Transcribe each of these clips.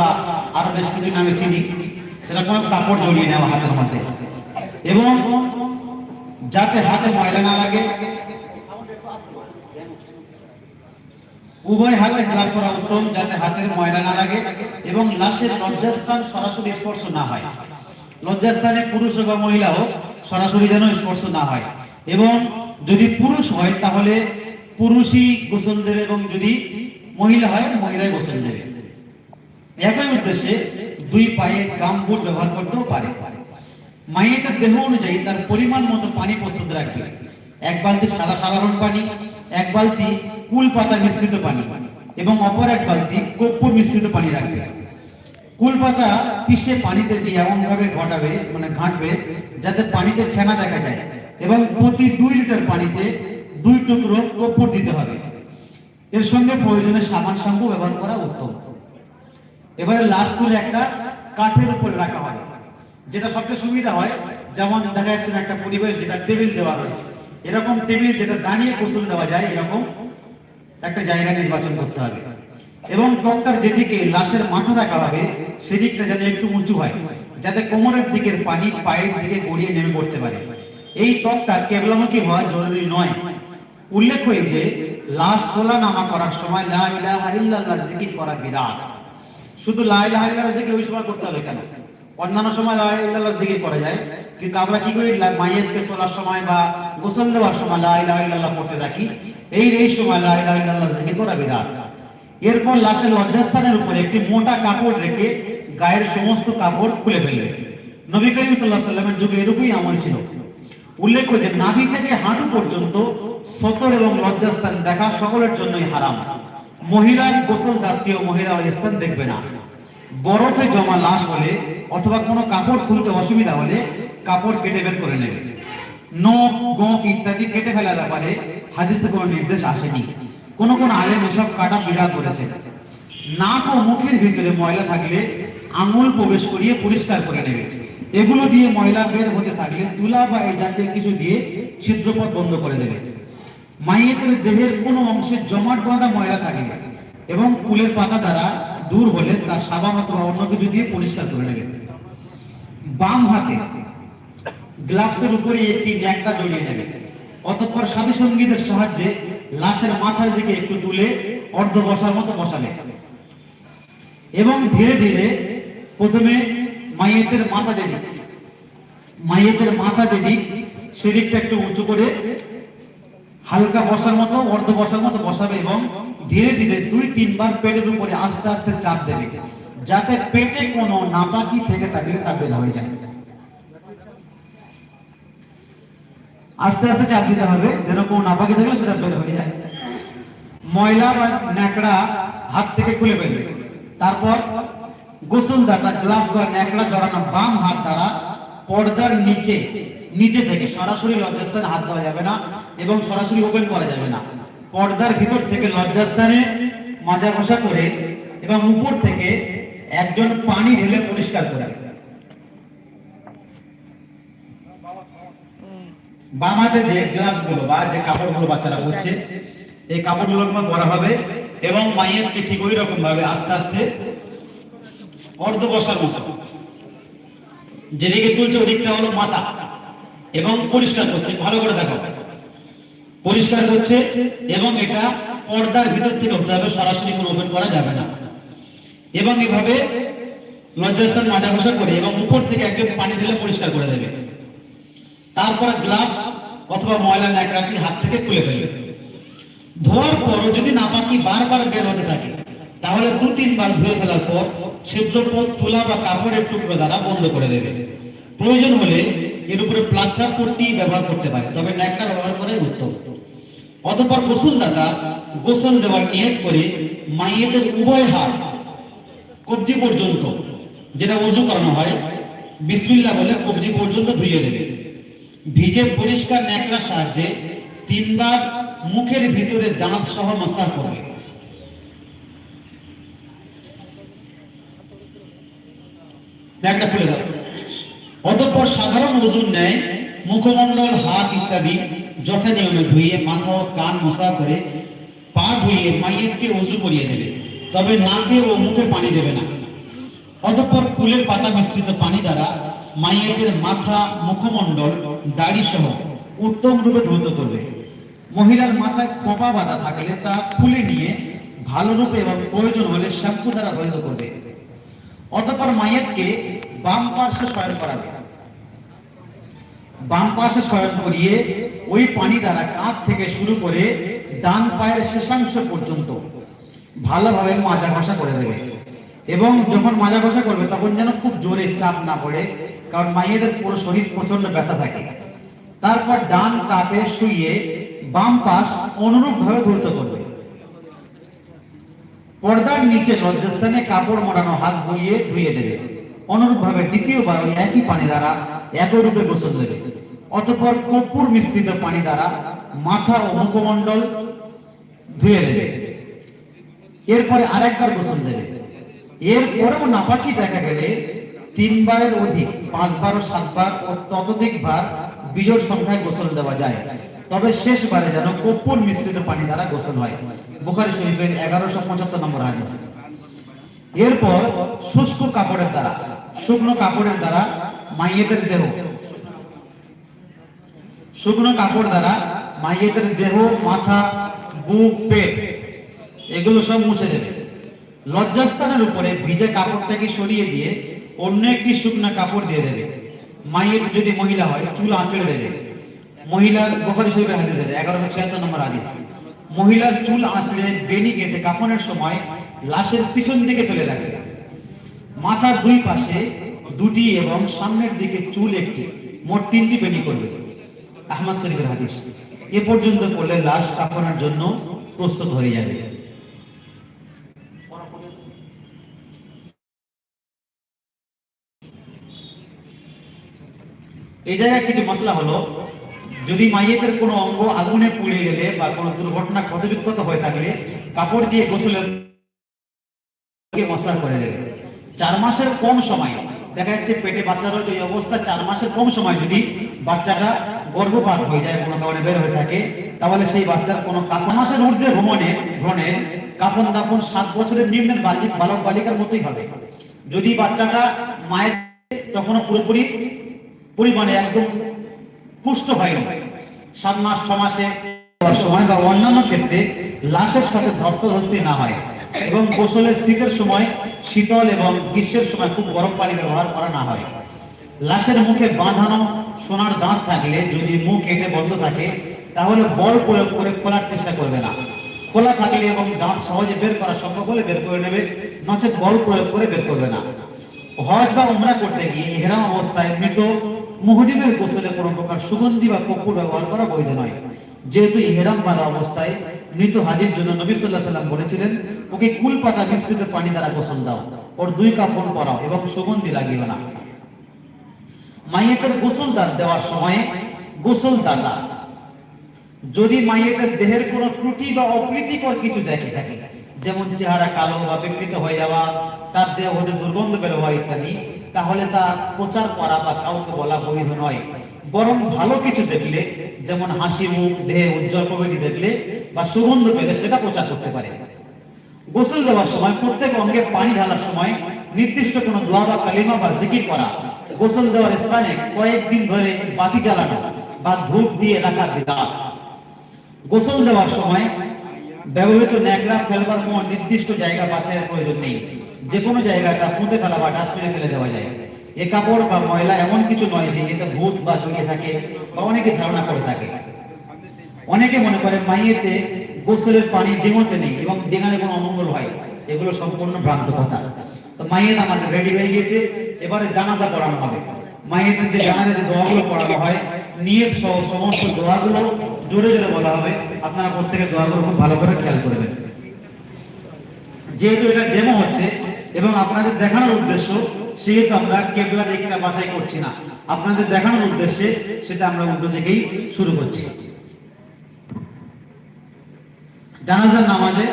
বা আরও বেশ কিছু নামে চিনি সেরকম কাপড় জড়িয়ে নেওয়া হাতের মধ্যে। এবং যাতে হাতে ময়লা না লাগে, উভয় হাতে গ্লাভ করা উত্তম, যাতে হাতের ময়লা না লাগে এবং লাশের লজ্জাস্থান সরাসরি স্পর্শ না হয়। লজ্জাস্থানে পুরুষ হোক বা মহিলা হোক, সরাসরি যেন স্পর্শ না হয়। এবং যদি পুরুষ হয়, তাহলে পুরুষই গোসল দেবে এবং যদি মহিলা হয়, মহিলাই গোসল দেবে। একই উদ্দেশ্যে দুই পায়ে গামবুট ব্যবহার করতেও পারে। মায়ের দেহ অনুযায়ী তার পরিমাণ মতো পানি প্রস্তুত রাখবে। এক বালতি সাদা সাধারণ পানি, এক বালতি কুল পাতা মিশ্রিত পানি এবং অপর এক বালতি কর্পূর মিশ্রিত পানি রাখবে। কুল পাতা পিষে পানিতে দিয়ে এমন ভাবে ঘটাবে মানে ঘাঁটবে, যাতে পানিতে ফেনা দেখা যায় এবং প্রতি দুই লিটার পানিতে দুই টুকরো কর্পূর দিতে হবে। এর সঙ্গে প্রয়োজনে সাবান শ্যাম্পু ব্যবহার করা উত্তম। এবারে লাশ তুলে একটা কাঠের উপরে রাখা হয়। যেটা সবচেয়ে সুবিধা হয়, যেমন দেখা যাচ্ছে একটা পরিবেশ যেটা টেবিল দেওয়া রয়েছে। এরকম টেবিল যেটা দাঁড়িয়ে গোসল দেওয়া যায়, এরকম একটা জায়গা নির্বাচন করতে হবে। এবং তক্তার যেদিকে লাশের মাথা রাখা হবে সেদিকটা যাতে একটু উঁচু হয়, যাতে কোমরের দিকের পানি পায়ের দিকে গড়িয়ে নেমে পড়তে পারে। এই তক্তা কেবলামুখী হওয়া জরুরি নয়। উল্লেখ হয়ে যে, লাশ তোলা নামা করার সময় লা ইলাহা জিকির করা বিরাট। শুধু লা ইলাহা ইল্লাল্লাহ জিকির ওই সময় করতে হবে কেন? অন্যান্য সময় লা ইলাহা ইল্লাল্লাহ জিকির করা যায়। কিন্তু আমরা কি করি? মাইয়েতকে তোলার সময় বা গোসল দেওয়ার সময় লা ইলাহা ইল্লাল্লাহ পড়তে থাকি। এই এই সময় লা ইলাহা ইল্লাল্লাহ জিকির করা বিরাট। এরপর লাশের লজ্জাস্থানের উপরে একটি মোটা কাপড় রেখে গায়ের সমস্ত কাপড় খুলে ফেলবে। নবী করিম আলাইহি সাল্লামের যুগে এরূপই আমল ছিল। উল্লেখ্য যে নাভি থেকে হাঁটু পর্যন্ত সতর এবং লজ্জাস্থান দেখা সকলের জন্যই হারাম। মহিলা গোসল জাতীয় মহিলা স্থান দেখবে না। বরফে জমা লাশ হলে অথবা কোনো কাপড় খুলতে অসুবিধা হলে কাপড় কেটে বের করে নেবে। নখ, গোফ ইত্যাদি কেটে ফেলার ব্যাপারে হাদিসে কোনো নির্দেশ আসেনি। কোন কোন আলেম এসব কাটা বিড়াল করেছে নাক ও মুখের ভিতরে ময়লা থাকলে আঙুল প্রবেশ করিয়ে পরিষ্কার করে নেবে। এগুলো দিয়ে ময়লা বের হতে থাকলে তুলা বা এই জাতীয় কিছু দিয়ে ছিদ্রপথ বন্ধ করে দেবে। মাইয়েতের দেহের কোনো অংশে জমাট বাঁধা ময়লা থাকলে এবং কুলের পাতা দ্বারা দূর হলে তা সাবান অথবা অন্য কিছু দিয়ে পরিষ্কার করে নেবে। বাম হাতে গ্লাভসের উপরে একটি ন্যাকটা জড়িয়ে নেবে। অতঃপর সাথী সঙ্গীদের সাহায্যে লাশের মাথার দিকে একটু তুলে অর্ধ বসার মতো বসাবে। এবং ধীরে ধীরে প্রথমে মাইয়েতের মাথা যেদিক মাইয়েতের মাথা যেদিক সেদিকটা একটু উঁচু করে হালকা বসার মতো, অর্ধ বসার মতো বসাবে এবং ধীরে ধীরে দুই, তিনবার পেটের উপরে আস্তে আস্তে চাপ দেবে। যাতে পেটে কোনো নাপাকি থেকে থাকলে তা বের হয়ে যায়। আস্তে আস্তে চাপ দিতে হবে, যেন কোনো নাপাকি থাকলে সেটা বের হয়ে যায়। ময়লা বা ন্যাকড়া হাত থেকে খুলে ফেলবে। তারপর গোসল দাতা গ্লাভস বা ন্যাকড়া জড়ানো বাম হাত দ্বারা পর্দার নিচে নিচে থেকে সরাসরি লজ্জাস্থানে হাত দেওয়া যাবে না এবং সরাসরি ওপেন করা যাবে না। পর্দার ভিতর থেকে লজ্জাস্থানে মাজা ঘষা করে এবং উপর থেকে একজন পানি ঢেলে পরিষ্কার করে। বামাতে যে গ্লাভসগুলো বা যে কাপড়গুলো বাচ্চারা পরছে, এই কাপড়গুলো পরা হবে এবং মাইয়েরকে ঠিক ওই রকম ভাবে আস্তে আস্তে অর্ধ বসার মতো যেদিকে তুলছে ওদিকটা হলো মাথা। এবং পরিষ্কার করছে, ভালো করে দেখো। পরিষ্কার করছে এবং এটা পর্দার ভিতর থেকে হতে হবে, সরাসরি কোনো ওপেন করা যাবে না। এবং এভাবে লজ্জাস্থান মাজা ঘষা করে এবং উপর থেকে একজন পানি ঢেলে পরিষ্কার করে দেবে। তারপরে গ্লাভস অথবা ময়লা ন্যাকড়াটি হাত থেকে খুলে ফেলবে। ধোয়ার পরও যদি নাপাকি বারবার বের হতে থাকে, তাহলে দু তিনবার ধুয়ে ফেলার পর ছিদ্রপথ তুলা বা কাপড়ের টুকরো দ্বারা বন্ধ করে দেবে। প্রয়োজন হলে এর উপরে প্লাস্টার পট্টি ব্যবহার করতে পারে, তবে ন্যাকড়া ব্যবহার করে উত্তম। অতঃপর গোসলদাতা গোসল দেওয়ার নিয়ত করে মাইয়েদের উভয় হাত কবজি পর্যন্ত, যেটা উজু করানো হয়, বিসমিল্লাহ বলে কবজি পর্যন্ত ধুইয়ে দেবে। ভিজে পরিষ্কার ন্যাকড়ার সাহায্যে তিনবার মুখের ভিতরে দাঁত সহ মশা করবে। ন্যাকড়া খুলে দাও। অতঃপর সাধারণ ওজুর ন্যায় মুখমণ্ডল, হাত ইত্যাদি যথা নিয়মে ধুইয়ে মাথা ও কান মশা করে পা ধুইয়ে মাইয়েরকে ওজু করিয়ে দেবে। তবে নাকে ও মুখে পানি দেবে না। অতঃপর কুলের পাতা মিশ্রিত পানি দ্বারা মাইয়েদের মাথা, মুখমণ্ডল দাড়ি সহ উত্তম রূপে ধৌত করবে। মহিলার মাথায় খোপা বাঁধা থাকলে তা খুলে নিয়ে ভালো রূপে এবং প্রয়োজন হলে শ্যাম্পু দ্বারা ধৌত করবে। অতঃপর মাইয়েতকে বাম পার্শ্বে শয়ন করাবে বাম পাশে শয়ন করিয়ে ওই পানি দ্বারা কাঁধ থেকে শুরু করে ডান পায়ের শেষাংশ পর্যন্ত ভালোভাবে মাজা ঘষা করে দেবে এবং যখন মাজা ঘষা করবে, তখন যেন খুব জোরে চাপ না পড়ে, কারণ মায়েদের পুরো শরীর প্রচণ্ড ব্যথা থাকে। তারপর ডান কাতে শুয়ে বাম পাশ অনুরূপ ভাবে ধৌত করবে। পর্দার নিচে লজ্জাস্থানে কাপড় মোড়ানো হাত বইয়ে ধুয়ে দেবে। অনুরূপ ভাবে দ্বিতীয়বার একই পানি দ্বারা একই রূপে গোসল দেবে। অতঃপর কর্পূর মিশ্রিত পানি দ্বারা মাথা ও মুখমণ্ডল ধুয়ে দেবে। এরপরে আরেকবার গোসল দেবে। এরপরেও নাপাকি দেখা গেলে তিনবারের অধিক, পাঁচবার ও সাতবার ও ততোধিক বার বিজোড় সংখ্যায় গোসল দেওয়া যায়। তবে শেষবারে যেন কর্পূর মিশ্রিত পানি দ্বারা গোসল হয়। বুখারী শরীফের এগারোশো পঁচাত্তর নম্বর হাদিস। এরপর শুষ্ক কাপড়ের দ্বারা, শুকনো কাপড়ের দ্বারা মাইয়েদের দেহ। শুকনো কাপড় দ্বারা মাইয়েদের দেহ, মাথা, বুক, পেট, এগুলো সব মুছে দেবে। লজ্জাস্থানের উপরে ভিজে কাপড়টাকে সরিয়ে দিয়ে অন্য একটি শুকনো কাপড় দিয়ে দেবে। মায়ের যদি মহিলা হয়, চুল আঁচড়ে দেবে। মহিলার বোখারি শরীফের হাদিস আছে এগারোশো ছিয়াত্তর নম্বর হাদিস। মহিলার চুল আঁচড়ে বেনি কেটে কাপড়ের সময় লাশের পিছন দিকে ফেলে রাখবে মাথার দুই পাশে দুটি এবং সামনের দিকে চুল একটি, মোট তিনটি বেনি করবে। আহমদ শরীফের হাদিস। এ পর্যন্ত করলে লাশ কাফনের জন্য প্রস্তুত হয়ে যাবে। এই জায়গায় কিছু মশলা হলো যদি মাইয়েদের কোনো অঙ্গ আগুনে পুড়ে গেলে বা কোনো দুর্ঘটনা ক্ষতবিক্ষত হয়ে থাকলে কাপড় দিয়ে গোসলের মশলা করে দেবে। চার মাসের কম সময়। দেখা যাচ্ছে পেটে বাচ্চার ওই অবস্থা চার মাসের কম সময় যদি বাচ্চাটা গর্ভপাত হয়ে যায়, কোনো কারণে বের হয়ে থাকে, তাহলে সেই বাচ্চার কোনো কাফন মাসের ঊর্ধ্বে ভ্রমণের ভ্রণের কাফন দাফন সাত বছরের নিম্নের বালিক বালক বালিকার মতোই হবে। যদি বাচ্চাটা মায়ের তখনও পুরোপুরি পরিমাণে একদম পুষ্ট হয় হয়নি সাত মাস, ছ মাসে সময় বা অন্যান্য ক্ষেত্রে লাশের সাথে ধস্তাধস্তি না হয় এবং গোসলের শীতের সময় শীতল এবং গ্রীষ্মের সময় খুব গরম পানি ব্যবহার করা না হয়। লাশের মুখে বাঁধানো সোনার দাঁত থাকলে যদি মুখ কেটে বন্ধ থাকে, তাহলে বল প্রয়োগ করে খোলার চেষ্টা করবে না। খোলা থাকলে এবং দাঁত সহজে বের করা সম্ভব হলে বের করে নেবে, নচেত বল প্রয়োগ করে বের করবে না। হজ বা উমরা করতে গিয়ে এহরাম অবস্থায় মৃত মুহরিমের গোসলে কোনো প্রকার সুগন্ধি বা কপুর ব্যবহার করা বৈধ নয়। যেহেতু ইহরাম বাঁধা অবস্থায় মৃত হাজির জন্য নবী সাল্লাহ সাল্লাম বলেছিলেন, ওকে কুল পাতা মিশ্রিত পানি দ্বারা গোসল দাও, ওর দুই কাপড় পরাও এবং সুগন্ধি লাগিও না। মাইয়েতের গোসল দান দেওয়ার সময় গোসল দাতা যদি মাইয়েতের দেহের কোনো ত্রুটি বা অপ্রীতিকর কিছু দেখে থাকে, যেমন চেহারা কালো বা বিকৃত হয়ে যাওয়া, তার দেহ হতে দুর্গন্ধ বের হওয়া ইত্যাদি তাহলে তার প্রচার করা বা কাউকে বলা বৈধ নয়। বরং ভালো কিছু দেখলে, যেমন হাসি মুখ, দেহে উজ্জ্বল প্রভৃতি দেখলে বা সুগন্ধ পেলে সেটা প্রচার করতে পারে। গোসল দেওয়ার সময়, প্রত্যেক অঙ্গে পানি ঢালার সময় নির্দিষ্ট কোনো দোয়া বা কালিমা বা জিকির করা। গোসল দেওয়ার স্থানে কয়েকদিন ধরে বাতি জ্বালানো বা ধূপ দিয়ে রাখা বিধান। গোসল দেওয়ার সময় ব্যবহৃত ন্যাকড়া, ফেলবার কোনো নির্দিষ্ট জায়গা বাছাইয়ের প্রয়োজন নেই। যে কোনো জায়গাটা পুঁতে ফেলা বা ডাস্টবিনে ফেলে দেওয়া যায়। এ কাপড় বা ময়লা এমন কিছু নয় যে এতে ভূত বা জড়িয়ে থাকে বা অনেকে ধারণা করে থাকে। অনেকে মনে করে মাইয়েতে গোসলের পানি ডিঙোতে নেই এবং ডিঙালে কোনো অমঙ্গল হয়। এগুলো সম্পূর্ণ ভ্রান্ত কথা। তো মাইয়েত আমাদের রেডি হয়ে গিয়েছে, এবারে জানাজা পড়ানো হবে। মাইয়েতের যে জানাজা দোয়াগুলো পড়ানো হয়, নিয়ত সহ সমস্ত দোয়াগুলো জোরে জোরে বলা হবে। আপনারা প্রত্যেকে দোয়াগুলো খুব ভালো করে খেয়াল করবেন যেহেতু এটা ডেমো হচ্ছে এবং আপনাদের দেখানোর উদ্দেশ্য, সেহেতু আমরা কেবলা দিকটা বাছাই করছি না। আপনাদের দেখানোর উদ্দেশ্যে সেটা আমরা উল্টো দিকেই শুরু করছি। জানাজার নামাজে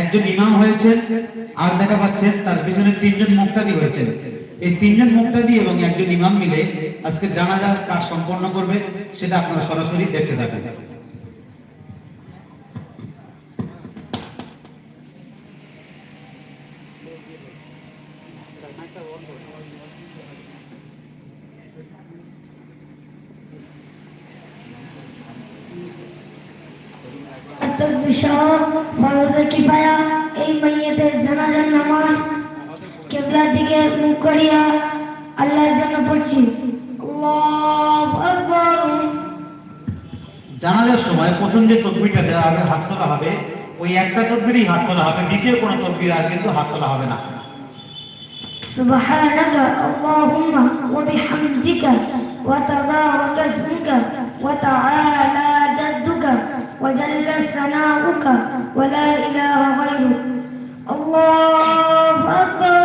একজন ইমাম হয়েছে আর দেখা পাচ্ছেন তার পিছনে তিনজন মুক্তাদি হয়েছেন। এই তিনজন মুক্তাদি এবং একজন ইমাম মিলে আজকে জানাজার কাজ সম্পন্ন করবে, সেটা আপনারা সরাসরি দেখতে থাকেন। সহ ফরজে কিফায়া এই মাইয়াতের জানাজার নামাজ কেবলার দিকে মুখ করিয়া আল্লাহর জন্য পড়ছি আল্লাহু আকবার জানাজার সময় প্রথম যে তকবিরটা দেওয়া হবে হাত তোলা হবে ওই একটা তকবিরই হাত তোলা হবে দ্বিতীয় কোনো তকবির আর কিন্তু হাত তোলা হবে না سبحانك اللهم وبحمدك وتبارك اسمك وتعالى جدك وجل ثناؤك ولا إله غيرك الله أكبر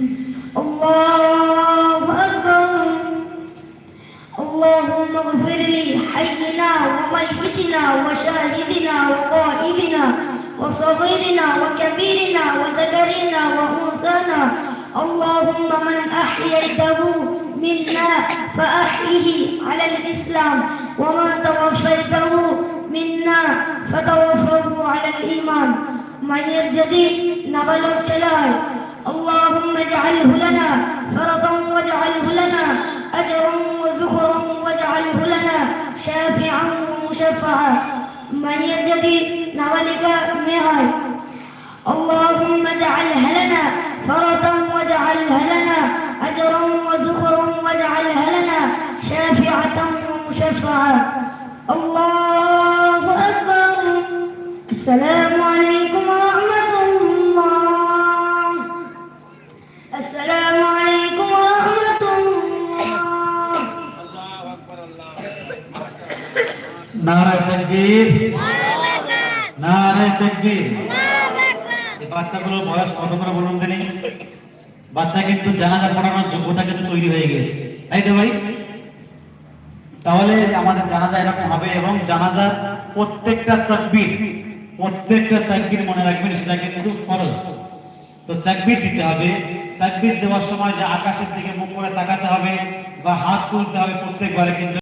وميتنا وشاهدنا وغائبنا وصغيرنا وكبيرنا وذكرنا وأنثانا. اللهم من أحييته منا فأحيه على الإسلام. ومن توفيته منا فتوفه على الإيمان. من الجديد نبل الشلاي اللهم اجعله لنا فرطا واجعله لنا أجرا وزخرا واجعله لنا شافعا ومشفعا من الجديد نبلك مهاي. اللهم اجعلها لنا فرطا واجعلها لنا أجرا وزخرا واجعلها لنا شافعة ومشفعة الله أكبر. السلام عليكم তাকবীর নারায় তাকবীর এই বাচ্চাগুলোর বয়স কত করে বলুন বাচ্চা কিন্তু জানাজা পড়ানোর যোগ্যতা কিন্তু তৈরি হয়ে গিয়েছে। তাই তো ভাই? তাহলে আমাদের জানাজা এরকম হবে এবং জানাজা প্রত্যেকটা তাকবীর প্রত্যেকটা তাকবীর মনে রাখবেন সেটা কিন্তু ফরজ। তো তাকবীর দিতে হবে। তাকবীর দেওয়ার সময় যে আকাশের দিকে মুখ করে তাকাতে হবে বা হাত তুলতে হবে প্রত্যেকবারে কিন্তু